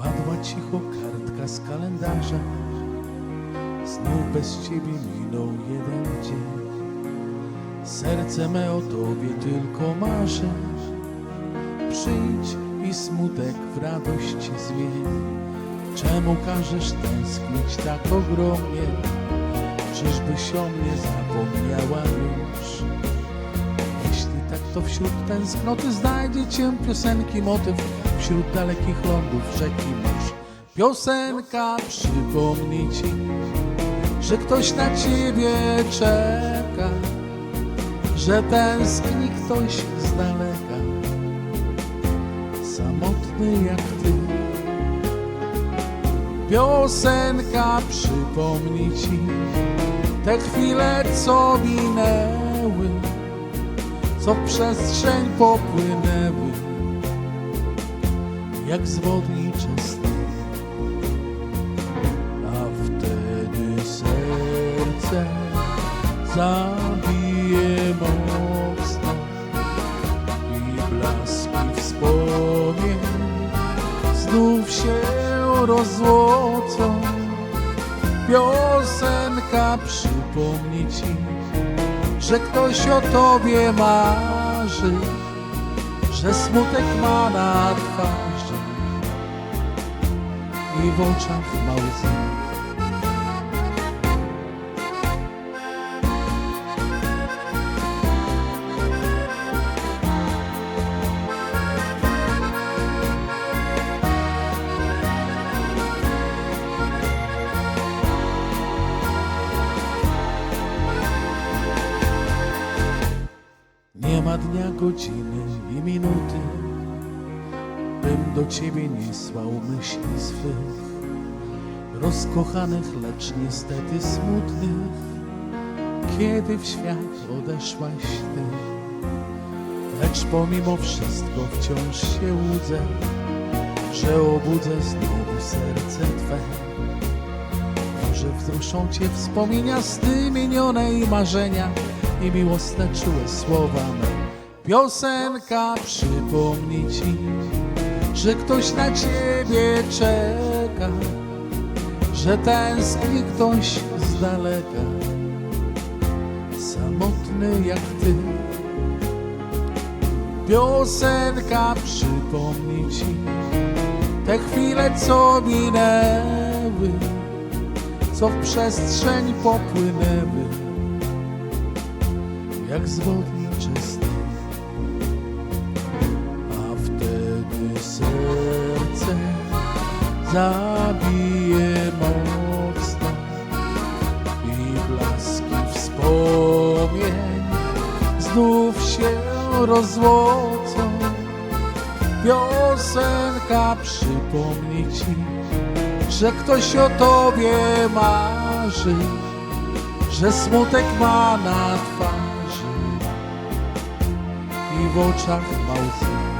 Spadła cicho kartka z kalendarza. Znów bez ciebie minął jeden dzień. Serce me o tobie tylko marzy. Przyjdź i smutek w radość zmień. Czemu każesz tęsknić tak ogromnie? Czyżbyś o mnie zapomniała już? Jeśli tak, to wśród tęsknoty znajdzie cię piosenki motyw Wśród dalekich lądów rzeki mórz. Piosenka przypomni ci, że ktoś na ciebie czeka Że tęskni ktoś z daleka Samotny jak ty. Piosenka przypomni ci te chwile, co minęły, co w przestrzeń popłynęły, jak zwodnicze sny. A wtedy serce zabije mocno i blaski wspomnień znów się rozłocą. Piosenka przypomni ci, że ktoś o tobie marzy, że smutek ma na twarzy i w oczach ma łzy. Nie ma dnia, godziny i minuty, bym do ciebie nie słał myśli swych, rozkochanych, lecz niestety smutnych, kiedy w świat odeszłaś ty. Lecz pomimo wszystko wciąż się łudzę, że obudzę znowu serce Twe. Może wzruszą Cię wspomnienia sny minione i marzenia i miłosne czułe słowa me. Piosenka przypomni Ci, że ktoś na Ciebie czeka, że tęskni ktoś z daleka, samotny jak Ty. Piosenka przypomni Ci te chwile, co minęły, co w przestrzeń popłynęły, jak zwodnicze sny. Zabije mocno i blaski wspomnień znów się rozłocą. Piosenka przypomni ci, że ktoś o tobie marzy, że smutek ma na twarzy i w oczach ma łzy.